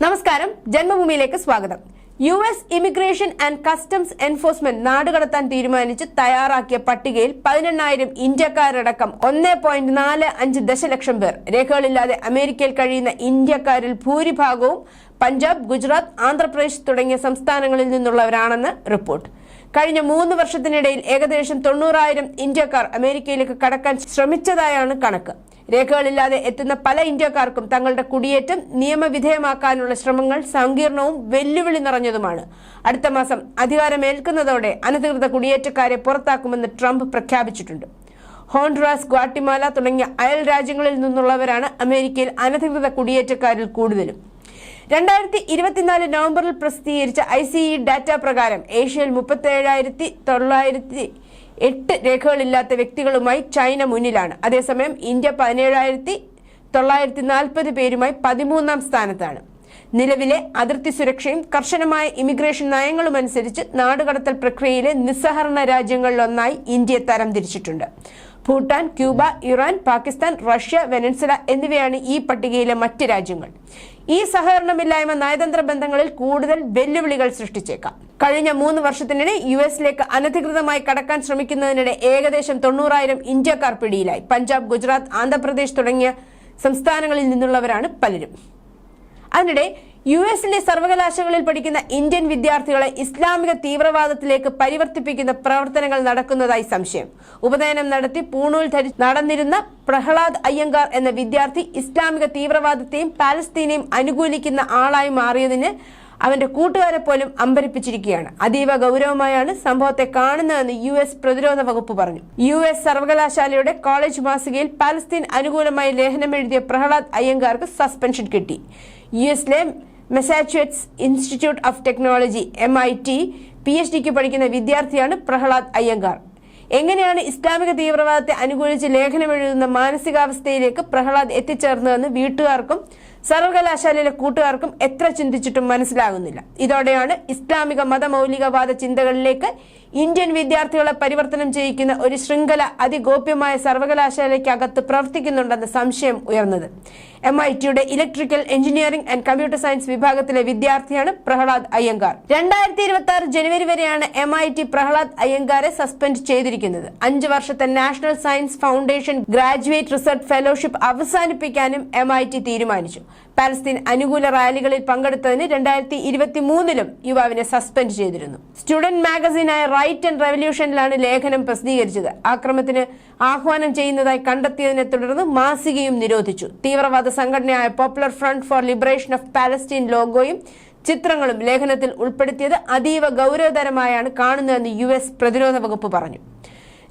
നമസ്കാരം. ജന്മഭൂമിയിലേക്ക് സ്വാഗതം. U S immigration and customs enforcement നാടുകടത്താൻ തീരുമാനിച്ച് തയ്യാറാക്കിയ പട്ടികയിൽ പതിനെണ്ണായിരം ഇന്ത്യക്കാരടക്കം ഒന്നേ പോയിന്റ് നാല് അഞ്ച് ദശലക്ഷം പേർ. രേഖകളില്ലാതെ അമേരിക്കയിൽ കഴിയുന്ന ഇന്ത്യക്കാരിൽ ഭൂരിഭാഗവും പഞ്ചാബ് ഗുജറാത്ത് ആന്ധ്രാപ്രദേശ് തുടങ്ങിയ സംസ്ഥാനങ്ങളിൽ നിന്നുള്ളവരാണെന്ന് റിപ്പോർട്ട്. കഴിഞ്ഞ മൂന്ന് വർഷത്തിനിടയിൽ ഏകദേശം തൊണ്ണൂറായിരം ഇന്ത്യക്കാർ അമേരിക്കയിലേക്ക് കടക്കാൻ ശ്രമിച്ചതായാണ് കണക്ക്. രേഖകളില്ലാതെ എത്തുന്ന പല ഇന്ത്യക്കാർക്കും തങ്ങളുടെ കുടിയേറ്റം നിയമവിധേയമാക്കാനുള്ള ശ്രമങ്ങൾ സങ്കീർണവും വെല്ലുവിളി നിറഞ്ഞതുമാണ്. അടുത്ത മാസം അധികാരമേൽക്കുന്നതോടെ അനധികൃത കുടിയേറ്റക്കാരെ പുറത്താക്കുമെന്ന് ട്രംപ് പ്രഖ്യാപിച്ചിട്ടുണ്ട്. ഹോൺഡ്രാസ് ഗ്വാട്ടിമാല തുടങ്ങിയ അയൽ രാജ്യങ്ങളിൽ നിന്നുള്ളവരാണ് അമേരിക്കയിൽ അനധികൃത കുടിയേറ്റക്കാരിൽ കൂടുതലും. രണ്ടായിരത്തി ഇരുപത്തിനാല് നവംബറിൽ പ്രസിദ്ധീകരിച്ച ഐ സി ഇ ഡാറ്റ പ്രകാരം ഏഷ്യയിൽ മുപ്പത്തേഴായിരത്തി തൊള്ളായിരത്തി എട്ട് രേഖകളില്ലാത്ത വ്യക്തികളുമായി ചൈന മുന്നിലാണ്. അതേസമയം ഇന്ത്യ പതിനേഴായിരത്തി തൊള്ളായിരത്തി നാൽപ്പത് പേരുമായി പതിമൂന്നാം സ്ഥാനത്താണ്. നിലവിലെ അതിർത്തി സുരക്ഷയും കർശനമായ ഇമിഗ്രേഷൻ നയങ്ങളും അനുസരിച്ച് നാടുകടത്തൽ പ്രക്രിയയിലെ നിസ്സഹരണ രാജ്യങ്ങളിലൊന്നായി ഇന്ത്യയെ തരംതിരിച്ചിട്ടുണ്ട്. Bhutan Cuba Iran Pakistan Russia Venezuela എന്നിവയാണ് ഈ പട്ടികയിലെ മറ്റ് രാജ്യങ്ങൾ. ഈ സഹകരണമില്ലായ്മ നയതന്ത്ര ബന്ധങ്ങളിൽ കൂടുതൽ വെല്ലുവിളികൾ സൃഷ്ടിച്ചേക്കാം. കഴിഞ്ഞ മൂന്ന് വർഷത്തിനിടെ യു എസിലേക്ക് അനധികൃതമായി കടക്കാൻ ശ്രമിക്കുന്നതിനിടെ ഏകദേശം തൊണ്ണൂറായിരം ഇന്ത്യക്കാർ പിടിയിലായി. പഞ്ചാബ് ഗുജറാത്ത് ആന്ധ്രാപ്രദേശ് തുടങ്ങിയ സംസ്ഥാനങ്ങളിൽ നിന്നുള്ളവരാണ് പലരും. അതിനിടെ യു എസിലെ സർവകലാശാലകളിൽ പഠിക്കുന്ന ഇന്ത്യൻ വിദ്യാർത്ഥികളെ ഇസ്ലാമിക തീവ്രവാദത്തിലേക്ക് പരിവർത്തിപ്പിക്കുന്ന പ്രവർത്തനങ്ങൾ നടക്കുന്നതായി സംശയം. ഉപനയനം നടത്തി പൂണൂൽ ധരി നടന്നിരുന്ന പ്രഹ്ലാദ് അയ്യങ്കാർ എന്ന വിദ്യാർത്ഥി ഇസ്ലാമിക തീവ്രവാദത്തെയും പാലസ്തീനെയും അനുകൂലിക്കുന്ന ആളായി മാറിയതിന് അവന്റെ കൂട്ടുകാരെ പോലും അമ്പരിപ്പിച്ചിരിക്കുകയാണ്. അതീവ ഗൗരവമായാണ് സംഭവത്തെ കാണുന്നതെന്ന് യു എസ് പ്രതിരോധ വകുപ്പ് പറഞ്ഞു. യു എസ് സർവകലാശാലയുടെ കോളേജ് മാസികയിൽ പാലസ്തീൻ അനുകൂലമായി ലേഖനം എഴുതിയ പ്രഹ്ലാദ് അയ്യങ്കാർക്ക് സസ്പെൻഷൻ കിട്ടി. യു എസിലെ Massachusetts institute of technology M I T P H ഡിക്ക് പഠിക്കുന്ന വിദ്യാർത്ഥിയാണ് പ്രഹ്ലാദ് അയ്യങ്കാർ. എങ്ങനെയാണ് ഇസ്ലാമിക തീവ്രവാദത്തെ അനുകൂലിച്ച് ലേഖനം എഴുതുന്ന മാനസികാവസ്ഥയിലേക്ക് പ്രഹ്ലാദ് എത്തിച്ചേർന്നതെന്ന് വീട്ടുകാർക്കും സർവകലാശാലയിലെ കൂട്ടുകാർക്കും എത്ര ചിന്തിച്ചിട്ടും മനസ്സിലാകുന്നില്ല. ഇതോടെയാണ് ഇസ്ലാമിക മതമൗലികവാദ ചിന്തകളിലേക്ക് ഇന്ത്യൻ വിദ്യാർത്ഥികളെ പരിവർത്തനം ചെയ്യിക്കുന്ന ഒരു ശൃംഖല അതിഗോപ്യമായ സർവകലാശാലയ്ക്കകത്ത് പ്രവർത്തിക്കുന്നുണ്ടെന്ന സംശയം ഉയർന്നത്. എം ഐ ടിയുടെ electrical engineering and computer science വിഭാഗത്തിലെ വിദ്യാർത്ഥിയാണ് പ്രഹ്ലാദ് അയ്യങ്കാർ. രണ്ടായിരത്തി ഇരുപത്തി ആറ് ജനുവരി വരെയാണ് എം ഐ ടി പ്രഹ്ലാദ് അയ്യങ്കാരെ സസ്പെൻഡ് ചെയ്തിരിക്കുന്നത്. അഞ്ച് വർഷത്തെ national science foundation graduate research fellowship അവസാനിപ്പിക്കാനും M I T തീരുമാനിച്ചു. പാലസ്തീൻ അനുകൂല റാലികളിൽ പങ്കെടുത്തതിന് രണ്ടായിരത്തി ഇരുപത്തി മൂന്നിലും യുവാവിനെ സസ്പെൻഡ് ചെയ്തിരുന്നു. സ്റ്റുഡന്റ് മാഗസീനായ റൈറ്റ് ആൻഡ് റെവല്യൂഷനിലാണ് ലേഖനം പ്രസിദ്ധീകരിച്ചത്. ആക്രമത്തിന് ആഹ്വാനം ചെയ്യുന്നതായി കണ്ടെത്തിയതിനെ തുടർന്ന് മാസികയും നിരോധിച്ചു. തീവ്രവാദ സംഘടനയായ popular front for liberation of Palestine ലോഗോയും ചിത്രങ്ങളും ലേഖനത്തിൽ ഉൾപ്പെടുത്തിയത് അതീവ ഗൗരവതരമായാണ് കാണുന്നതെന്ന് യു എസ് പ്രതിരോധ വകുപ്പ് പറഞ്ഞു.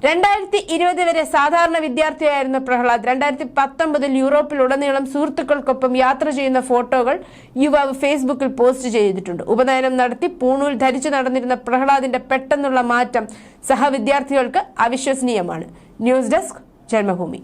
രണ്ടായിരത്തി ഇരുപത് വരെ സാധാരണ വിദ്യാർത്ഥിയായിരുന്ന പ്രഹ്ലാദ്. രണ്ടായിരത്തി പത്തൊമ്പതിൽ യൂറോപ്പിലുടനീളം സുഹൃത്തുക്കൾക്കൊപ്പം യാത്ര ചെയ്യുന്ന ഫോട്ടോകൾ യുവാവ് ഫേസ്ബുക്കിൽ പോസ്റ്റ് ചെയ്തിട്ടുണ്ട്. ഉപനയനം നടത്തി പൂണൂൽ ധരിച്ചു നടന്നിരുന്ന പ്രഹ്ലാദിന്റെ പെട്ടെന്നുള്ള മാറ്റം സഹവിദ്യാർത്ഥികൾക്ക് അവിശ്വസനീയമാണ്. News desk Janmabhumi.